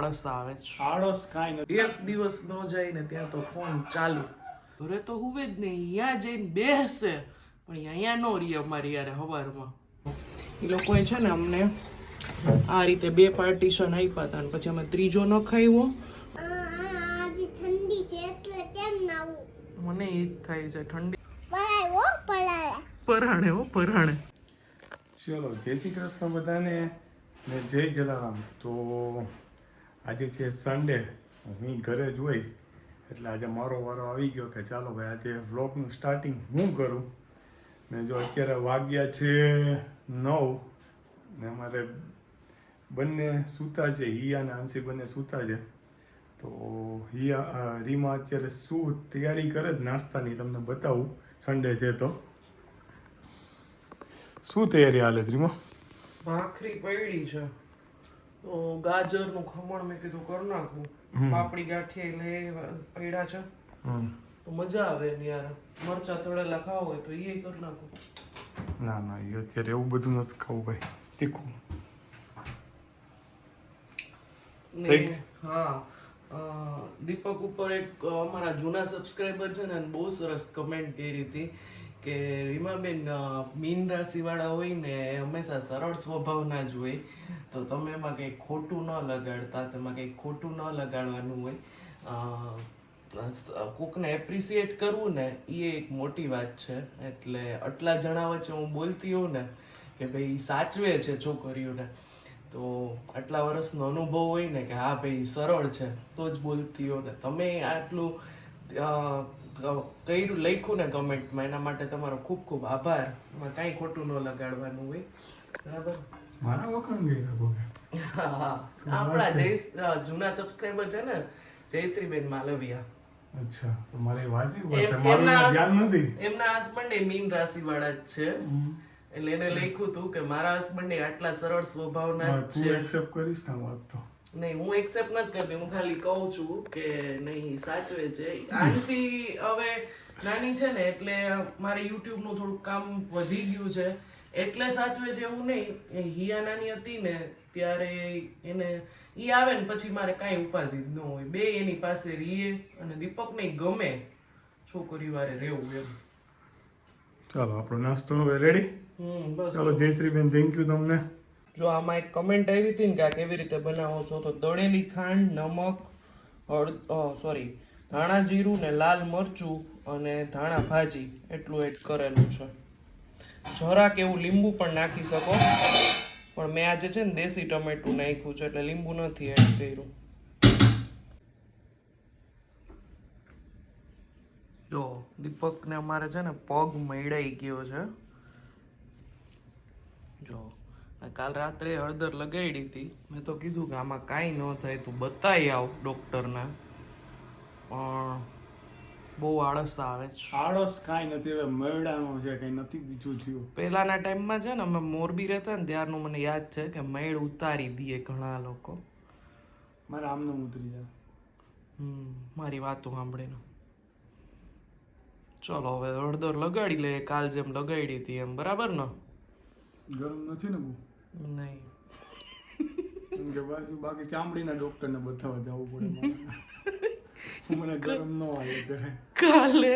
આળસ આવે આળસ કાંઈ નથી. એક દિવસ ન જાય ને ત્યાં તો ફોન ચાલુ. ઘરે તો હુવે જ નહીં. અહીંયા જઈને બેસશે પણ અહીંયા નો રહી અમારી યારે હવારમાં. એ લોકોએ છે ને અમને આ રીતે બે પાર્ટીશન આપ્યા હતા અને પછી અમે ત્રીજો ન ખાઈવો. આજે ઠંડી છે એટલે કેમ નાવું મને એ જ થાય છે ઠંડી. પરાણે હો પરાણે. ચલો જય શ્રી કૃષ્ણ બધાને ને જય જલારામ. તો આજે છે સન્ડે હું ઘરે જ હોય. એટલે આજે મારો વારો આવી ગયો કે ચાલો ભાઈ, આજે વ્લોગનું સ્ટાર્ટિંગ હું કરું. ને જો અત્યારે વાગ્યા છે નવ ને અમારે બંને સૂતા છે, હિયા અને આંસી બંને સૂતા છે. તો હિયા રીમા અત્યારે શું તૈયારી કરે જ નાસ્તાની તમને બતાવું. સન્ડે છે તો. શું તૈયારી હાલે રીમા? ભાખરી પડી છે. ગાજરનું ખમણ મેં કીધું કરી નાખું. પાપડી ગાંઠી લે પડ્યા છે. તો મજા આવે ને યાર. મરચા તળેલા ખાવ હોય તો એ કરી નાખું. ના ના એ અત્યારે એવું બધું નથી ખાવું ભાઈ. તીખું. હા. દીપક ઉપર એક અમારા જૂના સબસ્ક્રાઈબર છે ને બહુ સરસ કમેન્ટ કરી હતી. કે રીમાબેન મીન રાશિવાળા હોય ને હંમેશા સરળ સ્વભાવના જ હોય. તો તમે એમાં કંઈ ખોટું ન લગાડતા, તેમાં કંઈ ખોટું ન લગાડવાનું હોય. કોકને એપ્રિસિએટ કરવું ને, એ એક મોટી વાત છે. એટલે આટલા જણા વચ્ચે હું બોલતી હોઉં ને, કે ભાઈ સાચવે છે છોકરીઓને. તો આટલા વર્ષનો અનુભવ હોય ને, કે હા ભાઈ, સરળ છે, તો જ બોલતી હો ને. તમે આટલું કર્યું લખ્યું ને કમેન્ટમાં એના માટે તમારો ખૂબ ખૂબ આભાર. એમાં કાંઈ ખોટું ન લગાડવાનું હોય. બરાબર? મારા વખાણ ગઈ આપણા જય જૂના સબસ્ક્રાઇબર છે ને જયશ્રીબેન માલવિયા. અચ્છા તો મારે વાંચી ધ્યાન નથી. એમના હસબન્ડ એ મીન રાશિ વાળા જ છે. એટલે એને લખ્યું હતું કે મારા હસબન્ડ આટલા સરળ સ્વભાવના છે. એક્સેપ્ટ કરીશ ને વાત તો. નહીં હું એક્સેપ્ટ નથી કરતી. હું ખાલી કહું છું કે નહીં સાચવે છે. આનસી હવે નાની છે ને એટલે મારે યુટ્યુબનું થોડું કામ વધી ગયું છે. એટલે સાચવે છે એવું નહીં. હિયા નાની હતી ને ત્યારે એને એ આવે ને પછી મારે કાંઈ ઉપાધિ જ ન હોય. બે એની પાસે રીએ અને દીપકને ગમે છોકરી વારે રહેવું એમ. ચાલો આપણો નાસ્તો હવે રેડી હમ બસ. ચાલો જયશ્રીબેન થેન્ક યુ તમને. જો આમાં એક કમેન્ટ આવી હતી ને કે આ કેવી રીતે બનાવો છો, તો દળેલી ખાંડ, નમક હળદ સોરી ધાણા જીરું ને લાલ મરચું અને ધાણા ભાજી, એટલું એડ કરેલું છે. જરાક એવું લીંબુ પણ નાખી શકો. પણ મેં આજે છે ને દેશી ટમેટું નાખ્યું છે, એટલે લીંબુ નથી એડ કર્યું. જો, દીપકને અમારે છે ને પગ મેળાઈ ગયો છે. જો. કાલ રાત્રે હળદર લગાડી હતી. મેં તો કીધું કે આમાં કાંઈ ન થાય તું બતાવી આવ ડૉક્ટરને. પણ બહુ આળસ આવે આળસ કાંઈ નથી. હવે મરડાનો છે કંઈ નથી બીજું થયું. પહેલાંના ટાઈમમાં છે ને અમે મોરબી રહેતા ને ત્યારનું મને યાદ છે કે મેળ ઉતારી દઈએ ઘણા લોકો. મારે આમને ઉતરી જાય. હમ મારી વાતો સાંભળીને ચલો હવે હળદર લગાડી લઈએ. કાલ જેમ લગાડી હતી એમ. બરાબર ને? ગરમ નથી ને બહુ? નહીં. કે પાછું બાકી ચામડીના ડોક્ટરને બતાવવા જવું પડે મને ગરમ ન આવે ત્યારે કાલે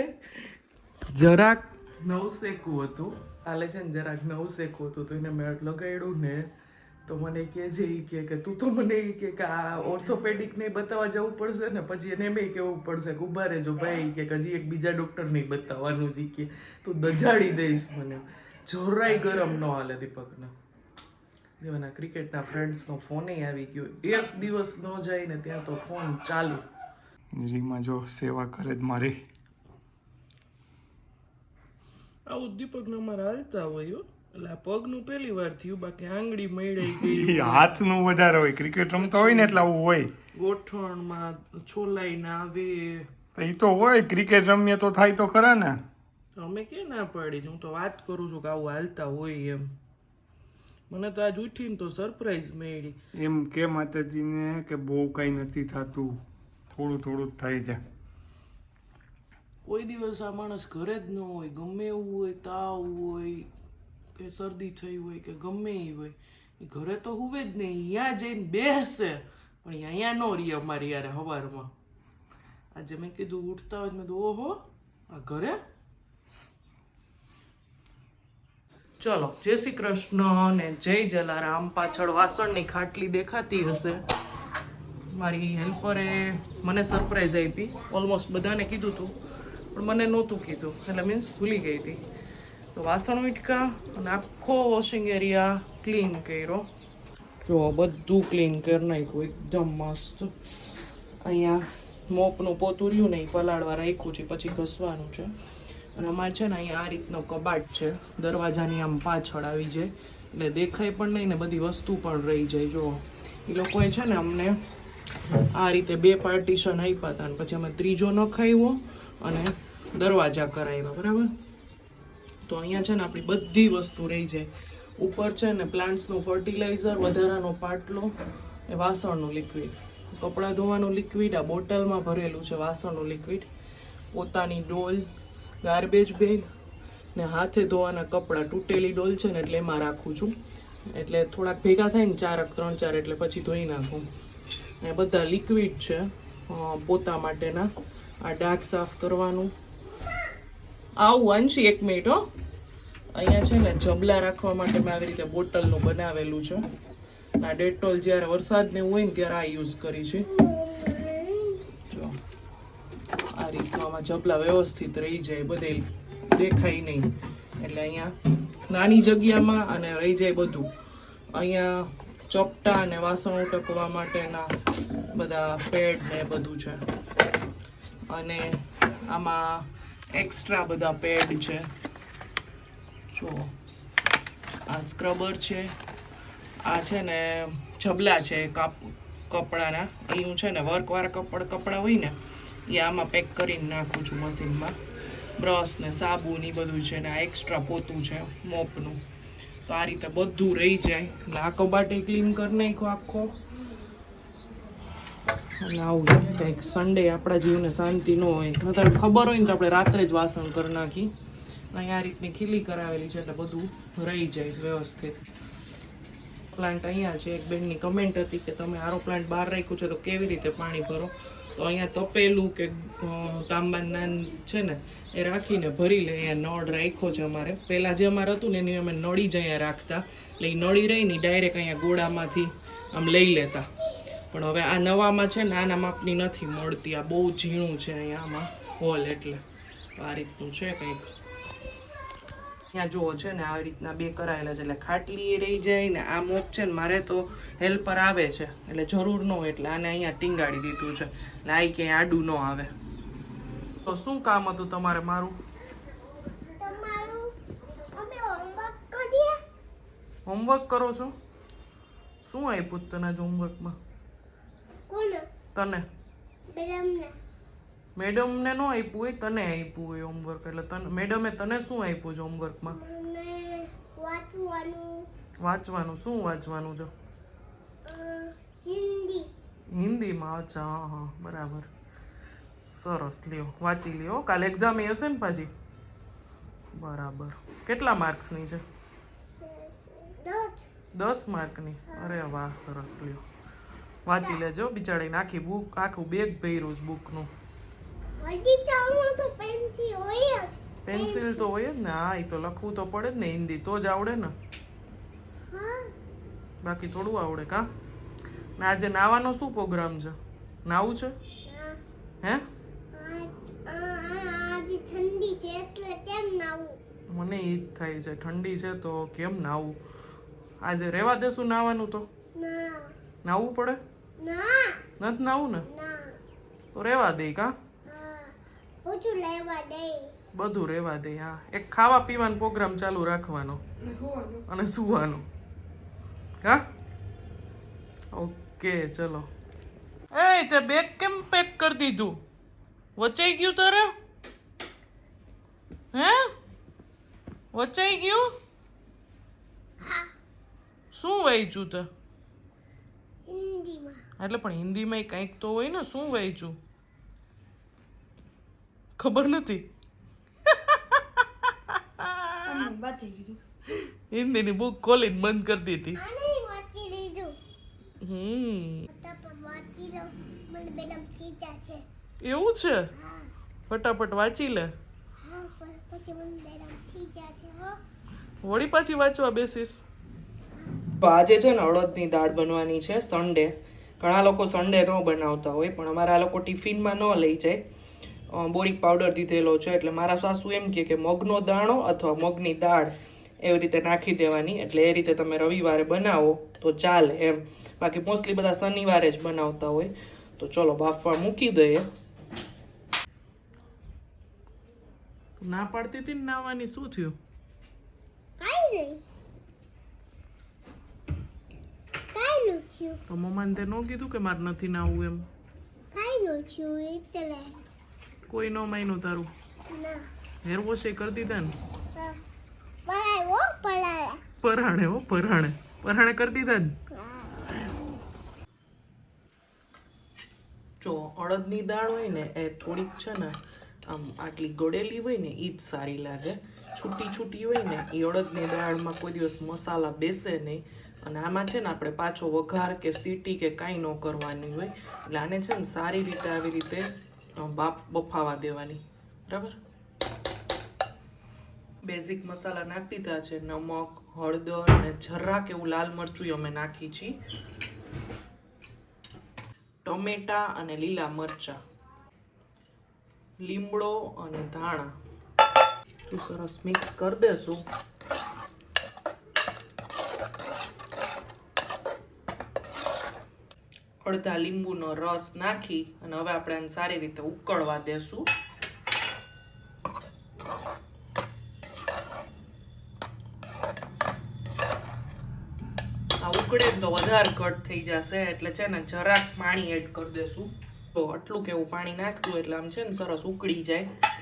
જરાક નવસેકું હતું. કાલે છે ને જરાક નવસેકું હતું તો એને મેં લગાડ્યું ને તો મને કહે છે એ કે કે તું તો મને એ કે કે આ ઓર્થોપેડિક ને બતાવવા જવું પડશે ને પછી એને એમ કેવું પડશે કે ઊભા રહેજો ભાઈ કે હજી એક બીજા ડોક્ટર નહીં બતાવવાનું જી કે તું દજાડી દઈશ મને. જરાય ગરમ ન હાલે દીપકને. દેવાના ક્રિકેટના ફ્રેન્ડ્સનો ફોને આવી ગયો. એક દિવસ ન જાય ને ત્યાં તો ફોન ચાલુ. રીમા જો સેવા કરે જ મારી. આ ઉદ્દીપકને અમારે હાલતા હોય હો. એટલે આ પગનું પહેલી વાર થયું બાકી આંગળી મળી ગઈ. હાથનું વધારે હોય. ક્રિકેટ રમતા હોય ને એટલે આવું હોય. ગોઠણમાં છોલાઈને આવે. તો એ તો હોય ક્રિકેટ રમીએ તો થાય તો ખરા ને. તો અમે કે ના પાડી? હું તો વાત કરું છું કે આવું હાલતા હોય એમ. મને તો આજ ઉઠીને તો સરપ્રાઈઝ મળી એમ કે માતાજીને કે બહુ કાંઈ નથી થતું. થોડું થોડું થાય છે. કોઈ દિવસ આ માણસ ઘરે જ ન હોય ગમે એવું હોય તાવ હોય કે શરદી થઈ હોય કે ગમે એ હોય. એ ઘરે તો હુવે જ નહીં. અહીંયા જઈને બેસશે પણ અહીંયા નો રહી અમારી યારે સવારમાં આજે મેં કીધું ઉઠતા હોય મેં તો ઓહો આ ઘરે? ચલો, જય શ્રી કૃષ્ણ અને જય જલારામ. પાછળ વાસણની ખાટલી દેખાતી હશે. મારી હેલ્પરે મને સરપ્રાઈઝ આપી. ઓલમોસ્ટ બધાને કીધું હતું પણ મને નહોતું કીધું. એટલે મીન્સ ભૂલી ગઈ હતી. તો વાસણ વીટકા અને આખો વોશિંગ એરિયા ક્લીન કર્યો. જો, બધું ક્લીન કરી નાખ્યું. એકદમ મસ્ત. અહીંયા મોપનું પોતું રહ્યું ને, એ પલાળવા રાખ્યું છે, પછી ઘસવાનું છે. અને અમારે છે ને અહીંયા આ રીતનો કબાટ છે, દરવાજાની આમ પાછળ આવી જાય. એટલે દેખાય પણ નહીં ને બધી વસ્તુ પણ રહી જાય જો એ લોકોએ છે ને અમને આ રીતે બે પાર્ટીશન આપ્યા હતા અને પછી અમે ત્રીજો નખાવ્યો અને દરવાજા કરાવ્યા બરાબર? તો અહીંયા છે ને આપણી બધી વસ્તુ રહી જાય. ઉપર છે ને પ્લાન્ટ્સનું ફર્ટિલાઇઝર વધારાનો પાટલો એ વાસણનું લિક્વિડ કપડાં ધોવાનું લિક્વિડ આ બોટલમાં ભરેલું છે વાસણનું લિક્વિડ પોતાની ડોલ ગાર્બેજ બેગ ને હાથે ધોવાના કપડાં તૂટેલી ડોલ છે ને એટલે એમાં રાખું છું. એટલે થોડાક ભેગા થાય ને ચારક ત્રણ, ચાર એટલે પછી ધોઈ નાખું. ને બધા લિક્વિડ છે પોતા માટેના. આ ડાઘ સાફ કરવાનું. આવું અંશી એક મિનિટ હો. અહીંયા છે ને જબલા રાખવા માટે મેં આવી રીતે બોટલનું બનાવેલું છે. આ ડેટોલ જ્યારે વરસાદને હોય ને ત્યારે આ યુઝ કરી છે. આ રીતનું આમાં જબલા વ્યવસ્થિત રહી જાય બધે દેખાય નહીં. એટલે અહીંયા નાની જગ્યામાં અને રહી જાય બધું. અહીંયા ચોપટા અને વાસણ ઉટકવા માટેના બધા પેડ ને બધું છે. અને આમાં એક્સ્ટ્રા બધા પેડ છે. જો, આ સ્ક્રબર છે, આ છે ને જબલા છે, કાપ, કપડાના. એ છે ને વર્કવાળા કપડ કપડાં હોય ને એ આમાં પેક કરીને નાખું છું મશીનમાં બ્રશ ને સાબુ ને બધું છે ને આ એક્સ્ટ્રા પોતું છે મોપનું તો આ રીતે બધું રહી જાય. એટલે આ કબાટે ક્લીન કરી નાખ્યો આખો. અને આવું કંઈક સન્ડે આપણા જીવને શાંતિ ન હોય. નતર ખબર હોય ને તો આપણે રાત્રે જ વાસણ કરી નાખી. અહીંયા આ રીતની ખીલી કરાવેલી છે એટલે બધું રહી જાય વ્યવસ્થિત. પ્લાન્ટ અહીંયા છે. એક બેનની કમેન્ટ હતી કે તમે આરો પ્લાન્ટ બહાર રાખ્યું છે તો કેવી રીતે પાણી ભરો? તો અહીંયા તપેલું કે અ, તાંબાના છે ને એ રાખીને ભરી લે અહીંયા નળ રાખ્યો છે અમારે. પહેલાં જે અમારે હતું ને એની અમે નળી જ અહીંયા રાખતા. એટલે એ નળી રહી ને ડાયરેક્ટ અહીંયા ગોળામાંથી આમ લઈ લેતા. પણ હવે આ નવામાં છે ને આના માપની નથી મળતી. આ બહુ ઝીણું છે અહીંયા આમાં હોલ એટલે. આ રીતનું છે કંઈક. ત્યાં જુઓ છે ને આવી રીતના બે કરાયેલા છે એટલે ખાટલી એ રહી જાય ને આ મોપ છે ને મારે તો હેલ્પર આવે છે. એટલે જરૂર ન હોય એટલે આને અહીંયા ટીંગાડી દીધું છે. એટલે આ ક્યાંય આડું ન આવે. તો શું કામ હતું તમારે મારું? હોમવર્ક કરો છો? શું આપ્યું તને જ હોમવર્કમાં તને? મેડમને ન આપ્યું હોય તને આપ્યું હોય હોમવર્ક એટલે તને મેડમે તને શું આપ્યું છે હોમવર્કમાં વાંચવાનું. શું વાંચવાનું છે? હિન્દીમાં? અચ્છા હા હા બરાબર. સરસ લ્યો વાંચી લ્યો. કાલે એક્ઝામ એ હશે ને પાછી? બરાબર. કેટલા માર્ક્સની છે? દસ. માર્કની? અરે વાહ સરસ લ્યો. વાંચી લેજો બિચારીને આખી બુક આખું બેગ ભર્યું છે બુકનું પેન્સિલ તો હોય જ ને. હા એ તો લખવું તો પડે જ ને. હિન્દી તો જ આવડે ને. બાકી થોડું આવડે કા? ને આજે નાવાનો શું પ્રોગ્રામ છે? નાવું છે? હે. આ- આ- આ- આજે ઠંડી છે એટલે કેમ નાવું? મને એ જ થાય છે. ઠંડી છે તો કેમ નાવું? આજે રહેવા દેશું નાવાનું તો? નાવું પડે? નથી નાવું ને. તો રહેવા દે કા? ઓછું લેવા દે. બધું રહેવા દે હા. એક ખાવા પીવાનો પ્રોગ્રામ ચાલુ રાખવાનો અને સુવાનો. હા? ઓકે ચલો. એ તે બેગ કેમ પેક કરી દીધું? વચાઈ ગયું તારે? હે? વચાઈ ગયું? શું વાંચ્યું તે? હિન્દીમાં. એટલે પણ હિન્દીમાં કંઈક તો હોય ને શું વાંચ્યું? ખબર નથી. હિન્દીની બુક ખોલીને બંધ કરી દીધી. હમ. તો પણ લો મને બેડમ ચીચા છે. એવું છે? ફટાફટ વાંચી લે. હા પણ પછી મને બેડમ ચીચા છે હો. વળી પાછી વાંચવા બેસીસ તો આજે છે ને અડદની દાળ બનવાની છે સન્ડે ઘણા લોકો સન્ડે ન બનાવતા હોય પણ અમારા લોકો ટિફિનમાં ન લઈ જાય. બોરિક પાવડર દીધેલો છે. એટલે મારા સાસુ એમ કહે કે મગનો દાણો અથવા મગની દાળ એવી રીતે નાખી દેવાની. એટલે એ રીતે તમે રવિવારે બનાવો તો ચાલે એમ. બાકી મોસ્ટલી બધા શનિવારે જ બનાવતા હોય. તો ચલો બાફવા મૂકી દઈએ. ના પાડતી હતી ને નાવાની? શું થયું? કાઈ નહીં. કાઈ નું થયું. તો મમ્માને તે ન કીધું કે મારે નથી નાવું એમ? કાઈ નું છું એટલે કોઈ ન માન્યું તારું. હેર વોશ એ કરી દીધા ને પરાણે. હો પરાણે. પરાણે કરી દીધા ને જો અડદની દાળ હોય ને એ થોડીક છે ને આમ આટલી ગળેલી હોય ને એ જ સારી લાગે. છૂટી છૂટી હોય ને એ અડદની દાળમાં કોઈ દિવસ મસાલા બેસે નહીં. અને આમાં છે ને આપણે પાછો વઘાર કે સીટી કે કાંઈ ન કરવાની હોય. એટલે આને છે ને સારી રીતે આવી રીતે બાપ બફાવા દેવાની. બરાબર? બેઝિક મસાલા નાખી દીધા છે, નમક, હળદર અને જરાક એવું લાલ મરચું અમે નાખી છીએ ટમેટા અને લીલા મરચા. લીમડો અને ધાણા. તું સરસ મિક્સ કરી દેશું અડધા લીંબુનો રસ નાખી અને હવે આપણે આને સારી રીતે ઉકળવા દેશું. આ ઉકળે તો વધારે ઘટ થઈ જશે, એટલે છે ને જરાક પાણી એડ કરી દેશું. તો આટલું કેવું પાણી નાખતું એટલે આમ છે ને સરસ ઉકળી જાય.